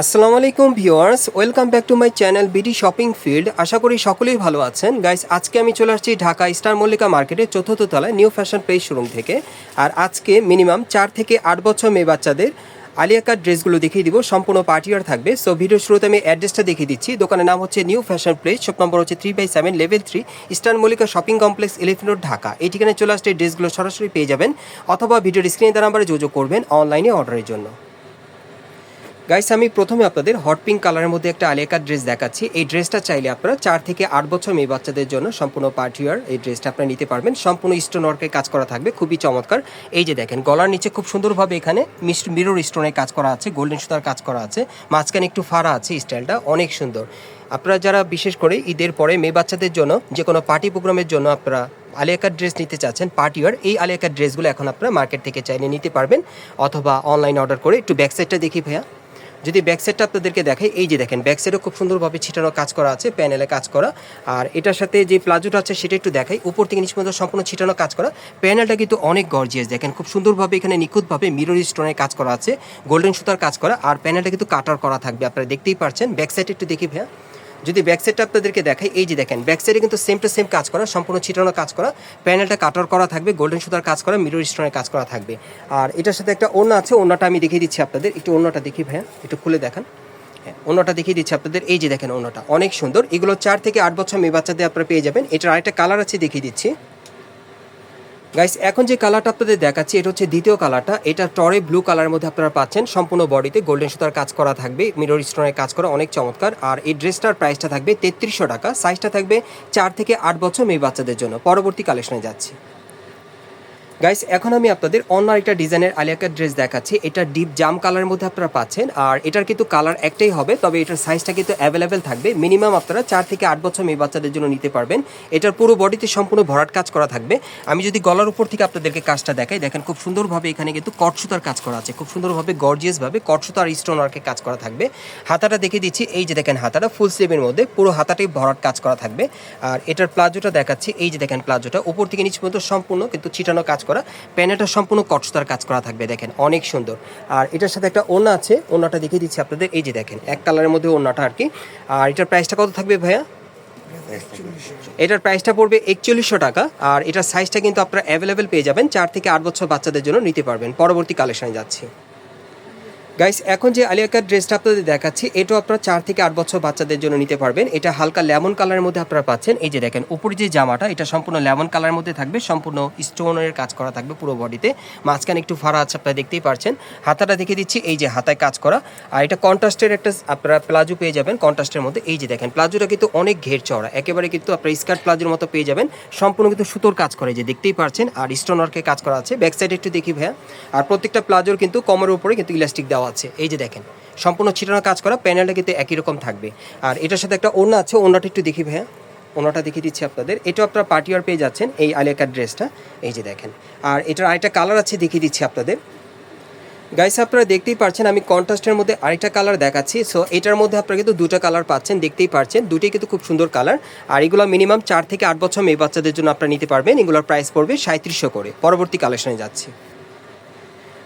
আসসালামু আলাইকুম viewers, welcome back to my channel BD shopping field. আশা করি সকলেই ভালো আছেন। গাইস, আজকে আমি চলে আসছি ঢাকা স্টার মল্লিকা মার্কেটের চতুর্থ তলায় নিউ ফ্যাশন পেজ শোরুম থেকে। আর আজকে মিনিমাম চার থেকে আট বছর মেয়ে বাচ্চাদের আলিয়া কাট ড্রেসগুলো দেখিয়ে দিব। সম্পূর্ণ পার্টিয়ার থাকবে। সো ভিডিও শুরুতে আমি অ্যাড্রেসটা দেখিয়ে দিচ্ছি। দোকানের নাম হচ্ছে new fashion place, shop number হচ্ছে three by seven, level three eastern Mallika shopping complex, elephant road, Dhaka. এই ঠিকানায় চলে আসলে ড্রেসগুলো সরাসরি পেয়ে যাবেন। অথবা ভিডিওর স্ক্রিনে দ্বারা নাম্বারে যোগাযোগ করবেন অনলাইনে অর্ডারের জন্য। গাইস আমি প্রথমে আপনাদের হট পিঙ্ক কালারের মধ্যে একটা আলিয়াকার ড্রেস দেখাচ্ছি। এই ড্রেসটা চাইলে আপনারা চার থেকে আট বছর মেয়ে বাচ্চাদের জন্য সম্পূর্ণ পার্টিয়ার এই ড্রেসটা আপনারা নিতে পারবেন। সম্পূর্ণ স্টোন ওয়ার্কের কাজ করা থাকবে, খুবই চমৎকার। এই যে দেখেন, গলার নিচে খুব সুন্দরভাবে এখানে মিস্ট মিরর স্টোনের কাজ করা আছে গোল্ডেন সুতার কাজ করা আছে। মাঝখানে একটু ফাড়া আছে স্টাইলটা অনেক সুন্দর। আপনারা যারা বিশেষ করে ঈদের পরে মেয়ে বাচ্চাদের জন্য যে কোনো পার্টি প্রোগ্রামের জন্য আপনারা আলিয়াকার ড্রেস নিতে চাচ্ছেন পার্টিওয়ার এই আলিয়াকার ড্রেসগুলো এখন আপনারা মার্কেট থেকে চাইলে নিতে পারবেন। অথবা অনলাইন অর্ডার করে একটু ব্যাক সাইডটা দেখি ভাইয়া। যদি ব্যাক সাইডটা আপনাদেরকে দেখাই, এই যে দেখেন ব্যাক সাইডও খুব সুন্দরভাবে ছিটানো কাজ করা আছে প্যানেলে কাজ করা। আর এটার সাথে যে প্লাজোটা আছে, সেটা একটু দেখাই। উপর থেকে নিচ পর্যন্ত সম্পূর্ণ ছিটানো কাজ করা। প্যানেলটা কিন্তু অনেক গর্জিয়াস দেখেন, খুব সুন্দরভাবে এখানে নিখুঁতভাবে মিরর স্টোনের কাজ করা আছে গোল্ডেন সুতার কাজ করা। আর প্যানেলটা কিন্তু কাটার করা থাকবে, আপনারা দেখতেই পারছেন। ব্যাক সাইড একটু দেখি ভাইয়া। যদি ব্যাক সাইডটা আপনাদেরকে দেখাই, এই যে দেখেন ব্যাক সাইডে কিন্তু সেম টু সেম কাজ করা, সম্পূর্ণ ছিটানো কাজ করা প্যানেলটা কাটার করা থাকবে গোল্ডেন সুতার কাজ করা মিরর স্টোনের কাজ করা থাকবে। আর এটার সাথে একটা ওড়না আছে, ওড়নাটা আমি দেখিয়ে দিচ্ছি আপনাদের, একটু অন্যটা দেখি ভাইয়া, একটু খুলে দেখান। হ্যাঁ অন্যটা দেখিয়ে দিচ্ছি আপনাদের, এই যে দেখেন অন্যটা অনেক সুন্দর। এগুলো চার থেকে আট বছর মেয়ে বাচ্চাদের আপনারা পেয়ে যাবেন। এটার আরেকটা কালার আছে, দেখিয়ে দিচ্ছি। গাইস এখন যে কালারটা আপনাদের দেখাচ্ছি, এটা হচ্ছে দ্বিতীয় কালারটা এটা টরে ব্লু কালারের মধ্যে আপনারা পাচ্ছেন। সম্পূর্ণ বডিতে গোল্ডেন সুতার কাজ করা থাকবে মিরর স্টোনের কাজ করা অনেক চমৎকার। আর এই ড্রেসটার প্রাইসটা থাকবে তেত্রিশশো টাকা। সাইজটা থাকবে চার থেকে আট বছর মেয়ে বাচ্চাদের জন্য। পরবর্তী কালেকশনে যাচ্ছি। গাইস এখন আমি আপনাদের অন্য একটা ডিজাইনের আলিয়াকার ড্রেস দেখাচ্ছি। এটা ডিপ জাম কালারের মধ্যে আপনারা পাচ্ছেন। আর এটার কিন্তু কালার একটাই হবে, তবে এটার সাইজটা কিন্তু অ্যাভেলেবেল থাকবে। মিনিমাম আপনারা চার থেকে আট বছর মেয়ে বাচ্চাদের জন্য নিতে পারবেন। এটার পুরো বডিতে সম্পূর্ণ ভরাট কাজ করা থাকবে। আমি যদি গলার উপর থেকে আপনাদেরকে কাজটা দেখাই, দেখেন খুব সুন্দরভাবে এখানে কিন্তু কটসুতার কাজ করা আছে। খুব সুন্দরভাবে গর্জিয়াসভাবে কটসুতা আর স্টোন ওয়ার্কের কাজ করা থাকবে। হাতাটা দেখে দিচ্ছি, এই যে দেখেন হাতাটা ফুল স্লিভের মধ্যে পুরো হাতাটাই ভরাট কাজ করা থাকবে। আর এটার প্লাজোটা দেখাচ্ছি, এই যে দেখেন প্লাজোটা। উপর থেকে নিচ পর্যন্ত সম্পূর্ণ কিন্তু ছিটানো কাজ করা প্যানেলটা সম্পূর্ণ কটসুতার কাজ করা থাকবে, দেখেন, অনেক সুন্দর। আর এটার সাথে একটা ওনা আছে ওনাটা দেখিয়ে দিচ্ছি আপনাদের। এই যে দেখেন, এক কালারের মধ্যে ওনাটা আর কি। আর এটার প্রাইসটা কত থাকবে ভাইয়া? এটার প্রাইসটা পড়বে একচল্লিশশো টাকা। আর এটার সাইজটা কিন্তু আপনারা অ্যাভেলেবেল পেয়ে যাবেন, চার থেকে আট বছর বাচ্চাদের জন্য নিতে পারবেন। পরবর্তী কালেকশনে যাচ্ছি। গাইস এখন যে আলিয়াকার ড্রেসটা আপনাদের দেখাচ্ছি, এটাও আপনারা চার থেকে আট বছর বাচ্চাদের জন্য নিতে পারবেন। এটা হালকা লেমন কালারের মধ্যে আপনারা পাচ্ছেন। এই যে দেখেন, উপরে যে জামাটা, এটা সম্পূর্ণ লেমন কালারের মধ্যে থাকবে, সম্পূর্ণ স্টোনের কাজ করা থাকবে পুরো বডিতে। মাঝখানে একটু ফাড়া আছে, আপনারা দেখতেই পারছেন। হাতাটা দেখে দিচ্ছি, এই যে হাতায় কাজ করা। আর এটা কন্ট্রাস্টের একটা আপনারা প্লাজো পেয়ে যাবেন কন্ট্রাস্টের মধ্যে। এই যে দেখেন, প্লাজোটা কিন্তু অনেক ঘের চড়া একেবারে কিন্তু আপনারা স্কার্ট প্লাজোর মতো পেয়ে যাবেন। সম্পূর্ণ কিন্তু সুতোর কাজ করে যে দেখতেই পারছেন। আর স্টোন ওয়ার্কের কাজ করা আছে। ব্যাক সাইডে একটু দেখি ভাইয়া। আর প্রত্যেকটা প্লাজোর কিন্তু কমরের উপরে কিন্তু ইলাস্টিক দেওয়া আছে। এই যে দেখেন, সম্পূর্ণ ছিটানো কাজ করা, প্যানেলটা কিন্তু একই রকম থাকবে। আর এটার সাথে একটা ওড়না আছে, ওড়নাটা একটু দেখি ভাইয়া। ওনাটা দেখিয়ে দিচ্ছি আপনাদের। এটাও আপনারা পার্টিওয়ার পেয়ে যাচ্ছেন, এই আলিয়াকার ড্রেসটা। এই যে দেখেন, আর এটার আরেকটা কালার আছে, দেখিয়ে দিচ্ছি আপনাদের। গাইস আপনারা দেখতেই পারছেন, আমি কন্ট্রাস্টের মধ্যে আরেকটা কালার দেখাচ্ছি। সো এটার মধ্যে আপনারা কিন্তু দুটো কালার পাচ্ছেন, দেখতেই পারছেন। দুটোই কিন্তু খুব সুন্দর কালার। আর এগুলো মিনিমাম চার থেকে আট বছর মেয়ে বাচ্চাদের জন্য আপনারা নিতে পারবেন। এগুলোর প্রাইস পড়বে সাঁত্রিশশো করে। পরবর্তী কালেকশনে যাচ্ছি।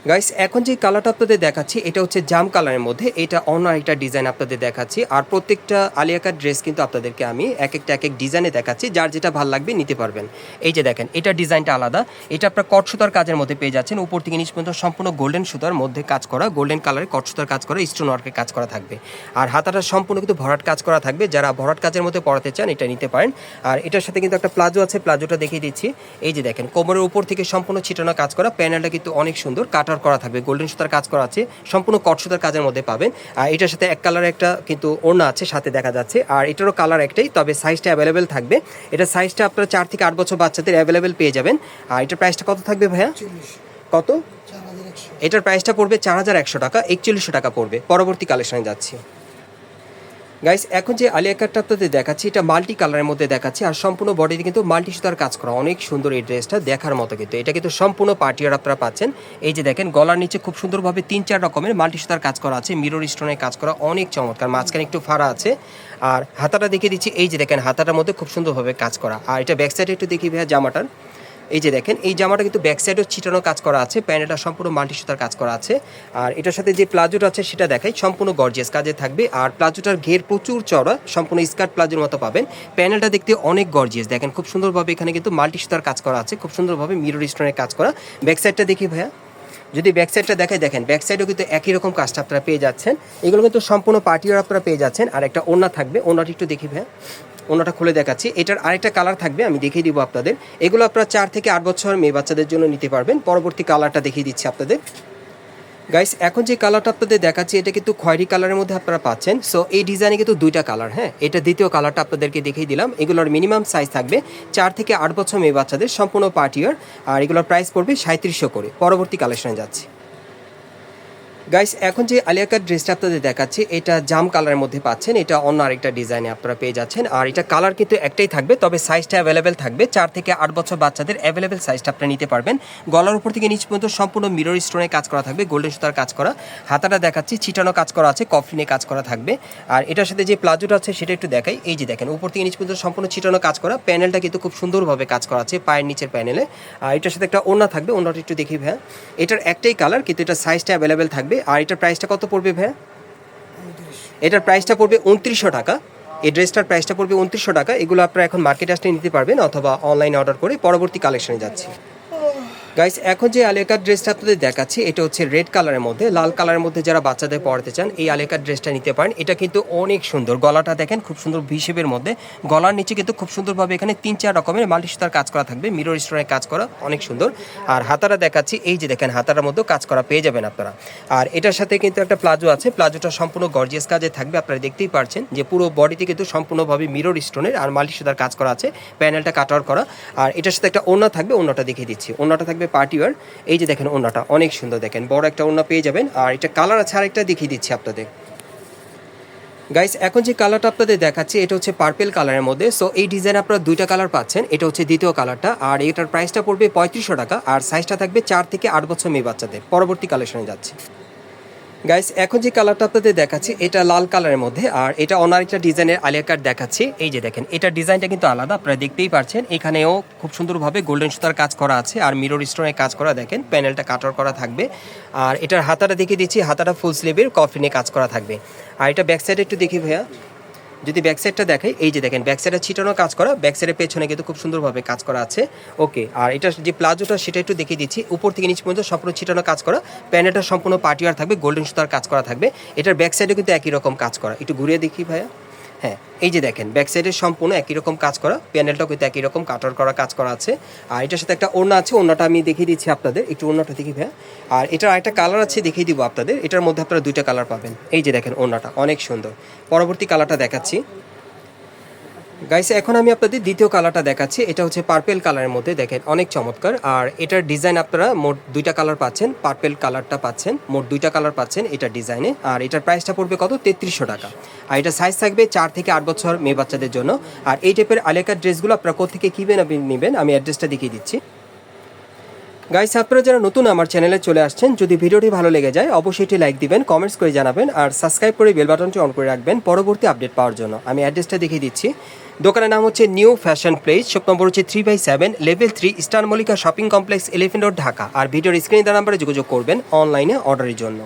গাইস এখন যে কালারটা আপনাদের দেখাচ্ছি, এটা হচ্ছে জাম কালারের মধ্যে। এটা অন্য একটা ডিজাইন আপনাদের দেখাচ্ছি। আর প্রত্যেকটা আলিয়াকার ড্রেস কিন্তু আপনাদেরকে আমি এক একটা এক এক ডিজাইনে দেখাচ্ছি। যার যেটা ভালো লাগবে নিতে পারবেন। এই যে দেখেন, এটা ডিজাইনটা আলাদা। এটা আপনার কট সুতার কাজের মধ্যে পেয়ে যাচ্ছেন। উপর থেকে নিচ পর্যন্ত সম্পূর্ণ গোল্ডেন সুতার মধ্যে কাজ করা, গোল্ডেন কালারের কট সুতার কাজ করা স্টোন ওয়ার্কের কাজ করা থাকবে। আর হাতাটা সম্পূর্ণ কিন্তু ভরাট কাজ করা থাকবে। যারা ভরাট কাজের মধ্যে পড়াতে চান, এটা নিতে পারেন। আর এটার সাথে কিন্তু একটা প্লাজো আছে, প্লাজোটা দেখিয়ে দিচ্ছি। এই যে দেখেন, কোমরের উপর থেকে সম্পূর্ণ ছিটানো কাজ করা। প্যানেলটা কিন্তু অনেক সুন্দর। কাটার করা থাকবে। গোল্ডেন সুতার কাজ করা আছে। সম্পূর্ণ কট সুতার কাজের মধ্যে পাবেন। আর এটার সাথে এক কালার একটা কিন্তু ওড়না আছে সাথে দেখা যাচ্ছে। আর এটারও কালার একটাই তবে সাইজটা অ্যাভেলেবেল থাকবে। এটা সাইজটা আপনারা চার থেকে আট বছর বাচ্চাদের অ্যাভেলেবেল পেয়ে যাবেন। আর এটার প্রাইসটা কত থাকবে ভাইয়া? কত? এটার প্রাইসটা পড়বে চার হাজার একশো টাকা একচল্লিশশো টাকা পড়বে। পরবর্তী কালেকশনে যাচ্ছি। গাইস এখন যে আলিয়া কাটটা আপনাদের দেখাচ্ছি, এটা মাল্টি কালারের মধ্যে দেখাচ্ছি, আর সম্পূর্ণ বডিতে কিন্তু মাল্টি সুতার কাজ করা, অনেক সুন্দর এই ড্রেসটা দেখার মতো কিন্তু। এটা কিন্তু সম্পূর্ণ পার্টিয়ার আপনারা পাচ্ছেন। এই যে দেখেন, গলার নিচে খুব সুন্দরভাবে তিন চার রকমের মাল্টি সুতার কাজ করা আছে মিরর স্টোনের কাজ করা অনেক চমৎকার, মাঝখানে একটু ফাড়া আছে। আর হাতাটা দেখিয়ে দিচ্ছি, এই যে দেখেন, হাতাটার মধ্যে খুব সুন্দরভাবে কাজ করা। আর এটা ব্যাক সাইডে একটু দেখি ভাইয়া জামাটার। এই যে দেখেন, এই জামাটা কিন্তু ব্যাক সাইডও ছিটানো কাজ করা আছে প্যানেলটা সম্পূর্ণ মাল্টি সুতার কাজ করা আছে। আর এটার সাথে যে প্লাজোটা আছে, সেটা দেখাই, সম্পূর্ণ গর্জিয়াস কাজে থাকবে। আর প্লাজোটার ঘের প্রচুর চড়া সম্পূর্ণ স্কার্ট প্লাজোর মতো পাবেন। প্যানেলটা দেখতে অনেক গর্জিয়াস দেখেন, খুব সুন্দরভাবে এখানে কিন্তু মাল্টি সুতার কাজ করা আছে, খুব সুন্দরভাবে মিরর স্টোনের কাজ করা। ব্যাক সাইডটা দেখি ভাইয়া। যদি ব্যাক সাইডটা দেখাই, দেখেন ব্যাক সাইডেও কিন্তু একই রকম কাজটা আপনারা পেয়ে যাচ্ছেন। এগুলো কিন্তু সম্পূর্ণ পার্টিওর আপনারা পেয়ে যাচ্ছেন। আর একটা ওড়না থাকবে, ওড়নাটি একটু দেখি ভাইয়া। ওনাটা খুলে দেখাচ্ছি। এটার আরেকটা কালার থাকবে, আমি দেখিয়ে দিব আপনাদের। এগুলো আপনারা চার থেকে আট বছর মেয়ে বাচ্চাদের জন্য নিতে পারবেন। পরবর্তী কালারটা দেখিয়ে দিচ্ছি আপনাদের। গাইস এখন যে কালারটা আপনাদের দেখাচ্ছি, এটা কিন্তু খয়েরি কালারের মধ্যে আপনারা পাচ্ছেন। সো এই ডিজাইনে কিন্তু দুইটা কালার হ্যাঁ? এটা দ্বিতীয় কালারটা আপনাদেরকে দেখিয়ে দিলাম। এগুলোর মিনিমাম সাইজ থাকবে চার থেকে আট বছর মেয়ে বাচ্চাদের, সম্পূর্ণ পার্টিয়ার আর এগুলোর প্রাইস পড়বে সাঁত্রিশশো করে। পরবর্তী কালেকশনে যাচ্ছি। গাইস এখন যে আলিয়া কাট ড্রেসটা আপনাদের দেখাচ্ছি, এটা জাম কালারের মধ্যে পাচ্ছেন। এটা অন্য আরেকটা ডিজাইনে আপনারা পেয়ে যাচ্ছেন। আর এটা কালার কিন্তু একটাই থাকবে, তবে সাইজটা অ্যাভেলেবেল থাকবে। চার থেকে আট বছর বাচ্চাদের অ্যাভেলেবেল সাইজটা আপনারা নিতে পারবেন। গলার উপর থেকে নিচ পর্যন্ত সম্পূর্ণ মিরর স্টোনে কাজ করা থাকবে গোল্ডেন সুতার কাজ করা। হাতাটা দেখাচ্ছি, ছিটানো কাজ করা আছে কফলিনে কাজ করা থাকবে। আর এটার সাথে যে প্লাজোটা আছে, সেটা একটু দেখাই। এই যে দেখেন, উপর থেকে নিচ পর্যন্ত সম্পূর্ণ ছিটানো কাজ করা। প্যানেলটা কিন্তু খুব সুন্দরভাবে কাজ করা আছে, পায়ের নিচের প্যানেলে। আর এটার সাথে একটা ওড়না থাকবে, ওড়নাটা একটু দেখি ভাইয়া। এটার একটাই কালার কিন্তু এটা সাইজটা অ্যাভেলেবেল থাকবে। আর এটার প্রাইসটা কত পড়বে ভাইয়া? এটার প্রাইসটা পড়বে উনত্রিশশো টাকা। এই ড্রেসটার প্রাইসটা পড়বে উনত্রিশশো টাকা। এগুলো আপনারা এখন মার্কেটে আসলে নিতে পারবেন অথবা অনলাইনে অর্ডার করে পরবর্তী কালেকশনে যাচ্ছি। গাইস এখন যে আলেকার ড্রেসটা আপনাদের দেখাচ্ছি, এটা হচ্ছে রেড কালারের মধ্যে। লাল কালারের মধ্যে যারা বাচ্চাদের পড়াতে চান, এই আলেকার ড্রেসটা নিতে পারেন। এটা কিন্তু অনেক সুন্দর। গলাটা দেখেন, খুব সুন্দর হিসেবের মধ্যে। গলার নিচে কিন্তু খুব সুন্দরভাবে এখানে তিন চার রকমের মাল্টি সুতার কাজ করা থাকবে। মিরর স্টোনের কাজ করা অনেক সুন্দর। আর হাতারা দেখাচ্ছি, এই যে দেখেন, হাতারার মধ্যে কাজ করা পেয়ে যাবেন আপনারা। আর এটার সাথে কিন্তু একটা প্লাজো আছে। প্লাজোটা সম্পূর্ণ গর্জিয়াস কাজে থাকবে, আপনারা দেখতেই পারছেন যে পুরো বডিতে কিন্তু সম্পূর্ণভাবে মিরর স্টোনের আর মাল্টি সুতার কাজ করা আছে। প্যানেলটা কাটার করা। আর এটার সাথে একটা ওড়না থাকবে, ওড়নাটা দেখিয়ে দিচ্ছি। ওড়নাটা থাকবে পার্টিওয়ার এই যে দেখেন ওনাটা অনেক সুন্দর দেখেন। বড় একটা ওনা পেয়ে যাবেন। আর এটা কালার আছে আরেকটা, দেখিয়ে দিচ্ছি আপনাদের। গাইস এখন যে কালারটা আপনাদের দেখাচ্ছি, এটা হচ্ছে পার্পেল কালারের মধ্যে। সো এই ডিজাইন আপনারা দুইটা কালার পাচ্ছেন। এটা হচ্ছে দ্বিতীয় কালারটা আর এটার প্রাইসটা পড়বে পঁয়ত্রিশশো টাকা। আর সাইজটা থাকবে চার থেকে আট বছর মেয়ে বাচ্চাদের। পরবর্তী কালেকশনে যাচ্ছে। গাইস এখন যে কালারটা আপনাদের দেখাচ্ছি, এটা লাল কালারের মধ্যে, আর এটা অন্য একটা ডিজাইনের আলিয়া কাট দেখাচ্ছি। এই যে দেখেন, এটা ডিজাইনটা কিন্তু আলাদা, আপনারা দেখতেই পারছেন। এখানেও খুব সুন্দরভাবে গোল্ডেন সুতার কাজ করা আছে, আর মিরর স্টোনের কাজ করা, দেখেন প্যানেলটা কাটার করা থাকবে। আর এটার হাতাটা দেখিয়ে দিচ্ছি, হাতাটা ফুল স্লিভের কফিনে কাজ করা থাকবে। আর এটা ব্যাক সাইডে একটু দেখি ভাইয়া। যদি ব্যাক সাইডটা দেখাই, এই যে দেখেন ব্যাক সাইডে ছিটানো কাজ করা ব্যাক সাইডের পেছনে কিন্তু খুব সুন্দরভাবে কাজ করা আছে। ওকে আর এটা যে প্লাজোটা, সেটা একটু দেখিয়ে দিচ্ছি। উপর থেকে নিচ পর্যন্ত সম্পূর্ণ ছিটানো কাজ করা। প্যানেলটা সম্পূর্ণ পার্টিওয়ার থাকবে গোল্ডেন সুতার কাজ করা থাকবে। এটার ব্যাক সাইডে কিন্তু একই রকম কাজ করা। একটু ঘুরিয়ে দেখি ভাইয়া। হ্যাঁ এই যে দেখেন ব্যাক সাইডে সম্পূর্ণ একই রকম কাজ করা প্যানেলটাও কিন্তু একই রকম কাটার করা কাজ করা আছে। আর এটার সাথে একটা ওড়না আছে, ওড়নাটা আমি দেখিয়ে দিচ্ছি আপনাদের, একটু ওড়নাটা দেখি ভাইয়া। আর এটার আরেকটা কালার আছে, দেখিয়ে দিব আপনাদের, এটার মধ্যে আপনারা দুইটা কালার পাবেন। এই যে দেখেন, ওড়নাটা অনেক সুন্দর। পরবর্তী কালারটা দেখাচ্ছি। গাইস এখন আমি আপনাদের দ্বিতীয় কালারটা দেখাচ্ছি। এটা হচ্ছে পার্পেল কালারের মধ্যে, দেখেন, অনেক চমৎকার। আর এটার ডিজাইন আপনারা মোট দুইটা কালার পাচ্ছেন পার্পেল কালারটা পাচ্ছেন, মোট দুইটা কালার পাচ্ছেন এটা ডিজাইনে আর এটার প্রাইসটা পড়বে কত? তেত্রিশশো টাকা। আর এটা সাইজ থাকবে চার থেকে আট বছর মেয়ে বাচ্চাদের জন্য। আর এই টাইপের আলেকার ড্রেসগুলো আপনারা কোথেকে কিনবেন, আপনি নেবেন, আমি অ্যাড্রেসটা দেখিয়ে দিচ্ছি। গাইস আপনারা যারা নতুন আমার চ্যানেলে চলে আসছেন, যদি ভিডিওটি ভালো লেগে যায়, অবশ্যই এটি লাইক দিবেন কমেন্টস করে জানাবেন, আর সাবস্ক্রাইব করে বেল বাটনটি অন করে রাখবেন, পরবর্তী আপডেট পাওয়ার জন্য। আমি অ্যাড্রেসটা দেখিয়ে দিচ্ছি। দোকানের নাম হচ্ছে new fashion place, shop number হচ্ছে three by seven level three star Mallika shopping complex elephant road Dhaka. আর ভিডিওর স্ক্রিনে দেওয়া নাম্বারে যোগাযোগ করবেন অনলাইনে অর্ডারের জন্য।